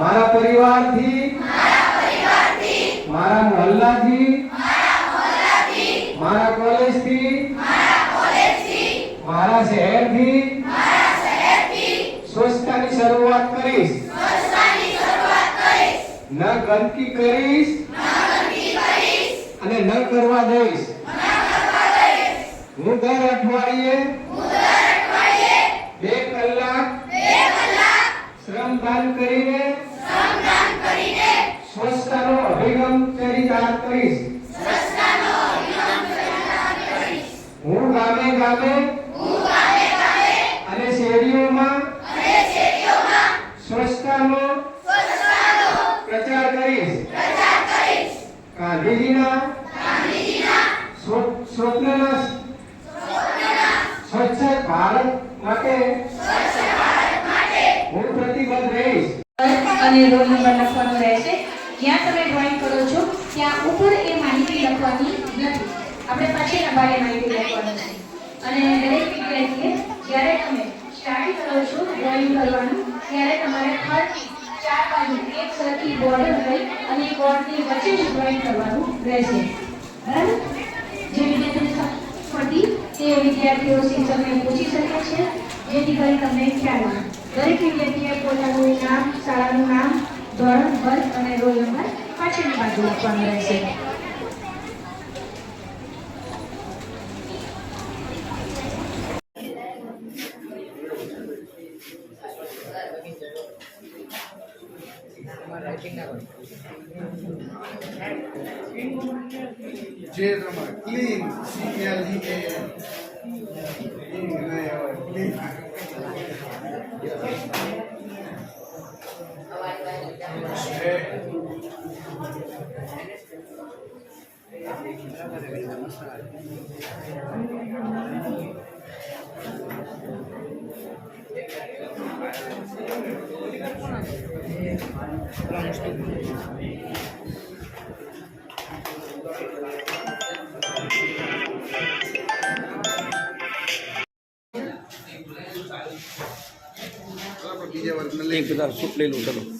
મારા પરિવારથી મારા મહોલ્લાથી મારા કોલેજથી મારા શહેરથી સ્વચ્છતાની શરૂઆત કરીશ. ન ગંદકી કરીશ અને ન કરવા દઈશ. હું દર અઠવાડિયે બે કલાક શ્રમદાન કરીને સ્વચ્છતાનો અભિગમ ચરિતાર્થ કરીશ. હું ગામે ગામે અને શેરીઓમાં સ્વચ્છતાનો પ્રચાર કરીશ. ગાંધીજીના ગાંધીજીના સ્વપ્નના સ્વચ્છ ભારત માટે હું પ્રતિબદ્ધ રહીશ. અને રોલ નંબર લખવાનો રહેશે. જ્યાં તમે ડ્રોઈંગ કરો છો, ત્યાં ઉપર એ માહિતી લખવાની નથી. આપણે પછી બારે માહિતી લખવાની છે. અને દરેક વિદ્યાર્થીએ જ્યારે તમે સ્ટાર્ટ કરો છો ડ્રોઈંગ કરવાનું, ત્યારે તમારે ફરતી ચાર બાજુ એક સરખી બોર્ડર લઈ અને એ બોર્ડની વચ્ચે જ ડ્રોઈંગ કરવાનું રહેશે. બરાબર? જે વિદ્યાર્થીને પડતી તે વિદ્યાર્થીઓ શિક્ષકને પૂછી શકે છે. જેથી કરી તમને ખ્યાલ દરેક વિદ્યાર્થીએ પોતાનું નામ, શાળાનું નામ ધોરણ વર્ગ અને રોલ નંબર પાછળની બાજુ લખવાનું રહેશે. જે તમારે clean C L E A clean બીજા વર્ગને લઈ બધા સૂટ લઈ લઉં ચલો.